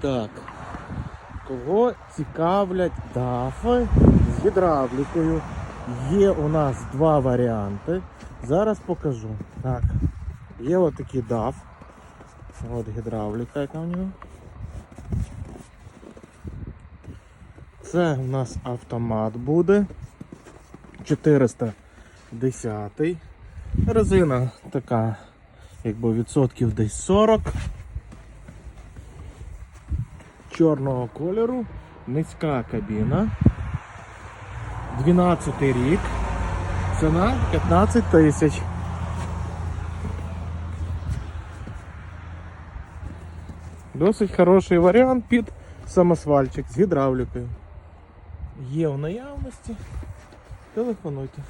Так. Кого цікавлять дафи з гідравлікою? Є у нас два варіанти. Зараз покажу. Так. Є отакий даф. От гідравліка, яка в нього. Це у нас автомат буде. 410. Резина така, якби відсотків десь 40. Чорного кольору, низька кабіна. 12 рік. Ціна 15 тисяч. Досить хороший варіант під самосвальчик з гідравлікою. Є в наявності. Телефонуйте.